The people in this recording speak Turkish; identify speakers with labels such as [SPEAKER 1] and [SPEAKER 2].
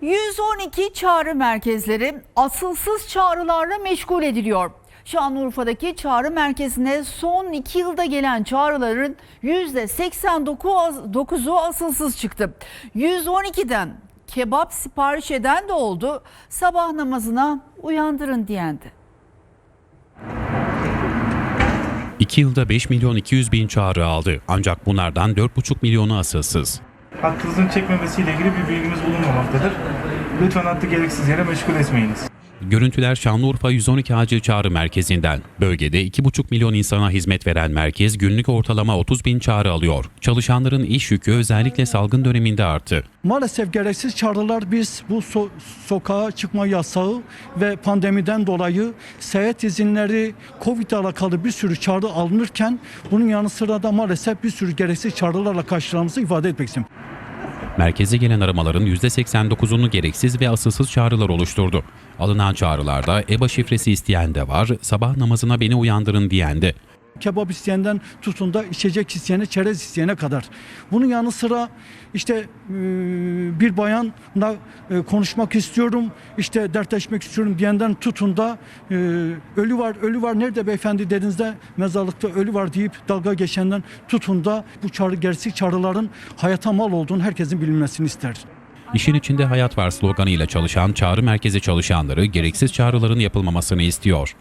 [SPEAKER 1] 112 çağrı merkezleri asılsız çağrılarla meşgul ediliyor. Şanlıurfa'daki çağrı merkezine son 2 yılda gelen çağrıların %89'u asılsız çıktı. 112'den kebap sipariş eden de oldu, sabah namazına uyandırın diyendi.
[SPEAKER 2] 2 yılda 5 milyon 200 bin çağrı aldı. Ancak bunlardan 4,5 milyonu asılsız.
[SPEAKER 3] Hattınızın çekmemesiyle ilgili bir bilgimiz bulunmamaktadır. Lütfen hattı gereksiz yere meşgul etmeyiniz.
[SPEAKER 2] Görüntüler Şanlıurfa 112 acil çağrı merkezinden. Bölgede 2,5 milyon insana hizmet veren merkez günlük ortalama 30 bin çağrı alıyor. Çalışanların iş yükü özellikle salgın döneminde arttı.
[SPEAKER 4] Maalesef gereksiz çağrılar biz bu so- sokağa çıkma yasağı ve pandemiden dolayı seyahat izinleri, Covid alakalı bir sürü çağrı alınırken bunun yanı sıra da maalesef bir sürü gereksiz çağrılarla karşılandığımızı ifade etmek istiyorum.
[SPEAKER 2] Merkeze gelen aramaların %89'unu gereksiz ve asılsız çağrılar oluşturdu. Alınan çağrılarda EBA şifresi isteyen de var, sabah namazına beni uyandırın diyen de.
[SPEAKER 4] Kebap isteyenden tutun da içecek isteyene, çerez isteyene kadar. Bunun yanı sıra işte e, bir bayanla e, konuşmak istiyorum, işte dertleşmek istiyorum diyenden tutun da e, ölü var, ölü var nerede beyefendi dediğinizde mezarlıkta ölü var deyip dalga geçenden tutun da bu çağrı, gerçek çağrıların hayata mal olduğunu herkesin bilinmesini ister.
[SPEAKER 2] İşin içinde hayat var sloganıyla çalışan çağrı merkezi çalışanları gereksiz çağrıların yapılmamasını istiyor.